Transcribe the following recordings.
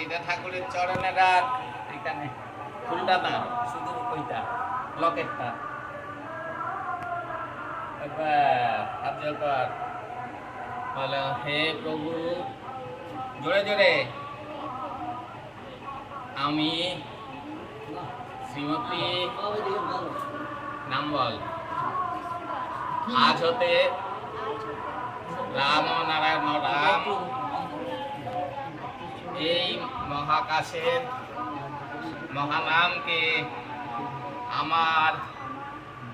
এইটা ঠাকুরের চরণে রাখ। এখানে ফুলটা না শুধু ওইটা, লকেটটা। হে প্রভু, জোরে জোরে। আমি শ্রীমতী, নাম বল। আজ হতে রাম নারায়ণ রাম। এই মহাকাশের মহানামকে আমার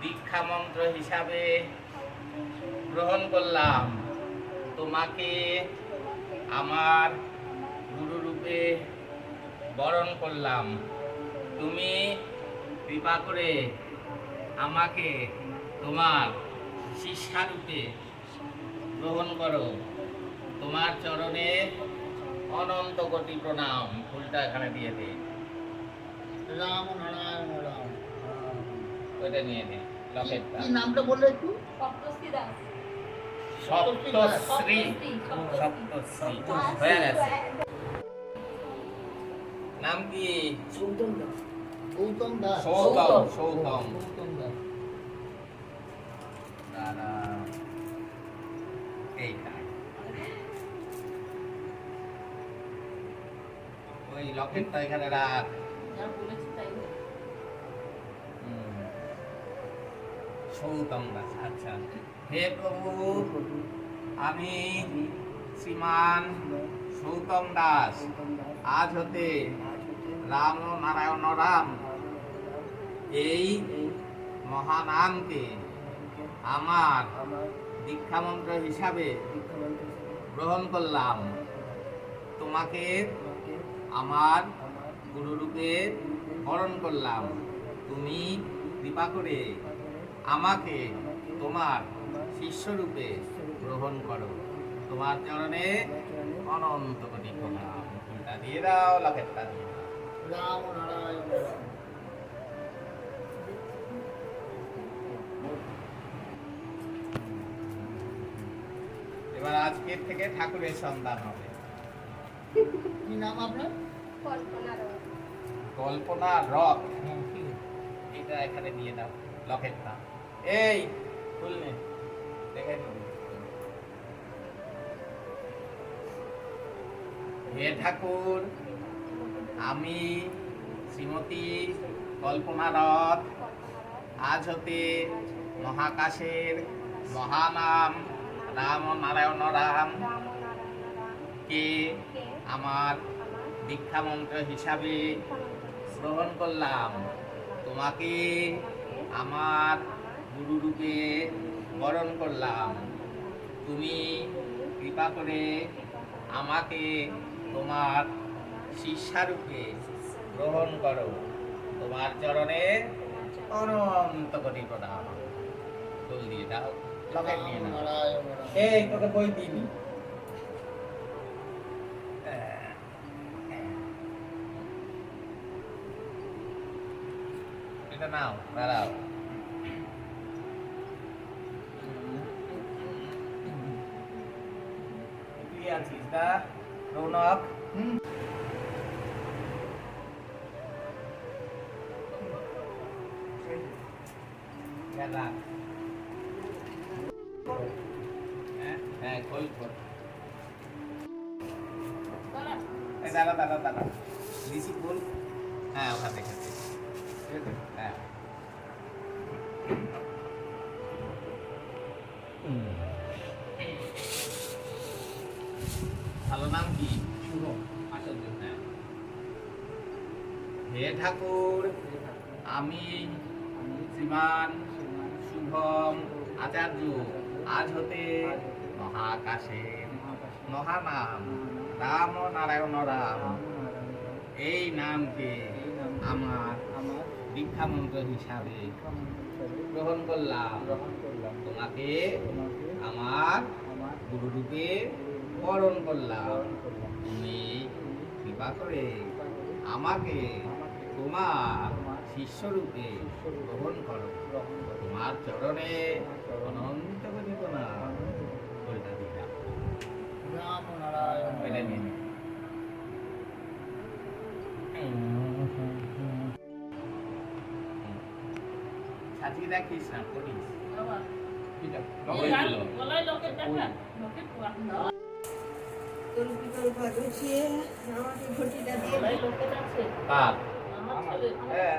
দীক্ষা মন্ত্র হিসাবে গ্রহণ করলাম। তোমাকে আমার গুরু রূপে বরণ করলাম। তুমি কৃপা করে আমাকে তোমার শিষ্যারূপে গ্রহণ করো। তোমার চরণে অনন্ত কোটি প্রণাম। ফুলটা এখানে দিয়ে দে। রাম নারায়ণ রাম ওইটা নিয়ে দে লকেটটা নামটা বললে একটু? সপ্তশ্রী দাস। সপ্তশ্রী। সপ্তশ্রী হয়ে গেছে। নাম কি? গৌতম দাস। গৌতম দাস। সৌতম সৌতম। গৌতম দাস। দাদা। এইটা ওই লকেটটা এখানে রাখ। সৌতম দাস আচ্ছা। হে প্রভু আমি শ্রীমান সৌতম দাস। আজ হতে রাম নারায়ণ রাম। এই মহানামকে আমার দীক্ষামন্ত্র হিসাবে গ্রহণ করলাম। তোমাকে আমার গুরুরূপে বরণ করলাম। তুমি কৃপা করে আমাকে তোমার শিষ্যরূপে গ্রহণ করো। তোমার চরণে অনন্ত কোটি প্রণাম। ফুলটা দিয়ে দাও লকেটটা দিয়ে দাও। রাম নারায়ণ। এবার আজকের থেকে ঠাকুরের সন্ধান হবে। নাম আপনার? কল্পনা রয়। কল্পনা রক। এটা এখানে দিয়ে দাও লকেটটা এই ফুল নে। দেখে হে ঠাকুর আমি শ্রীমতী কল্পনা রথ আজ হতে মহাকাশের মহানাম রাম। নারায়ণ রাম। কে? আমার দীক্ষা মন্ত্র হিসাবে গ্রহণ করলাম। তোমাকে আমার গুরুরূপে বরণ করলাম। তুমি কৃপা করে আমাকে তোমার শিষ্যারূপে গ্রহণ করো। তোমার চরণে অনন্ত কোটি প্রণাম ফুল দিয়ে দাও লকেট নিয়ে নাও। এই তোকে বই দিবি এটা নাও দাঁড়াও তুই আছিস না রৌনক হুম। গেলা হ্যাঁ হ্যাঁ খোল খোল দাঁড়া। এই দাঁড়া দাঁড়া দাঁড়া রিসিভ বল হ্যাঁ ওখানে দেখেছি হ্যাঁ ভালো নাম কি? শুভ আচার্য হে ঠাকুর, আমি শ্রীমান শুভম আচার্য, আজ হতে মহাকাশের মহানাম রাম নারায়ণ রাম। এই নামকে আমার আমার দীক্ষা মন্ত্র হিসাবে গ্রহণ করলাম। তোমাকে আমার গুরুরূপে বরণ করলাম। তুমি কৃপা করে আমাকে তোমার শিষ্যরূপে গ্রহণ করো। তোমার চরণে অনন্ত প্রণাম বলটা দিলাম রাম নারায়ণ। নিয়ে দেখিস না করিস হ্যাঁ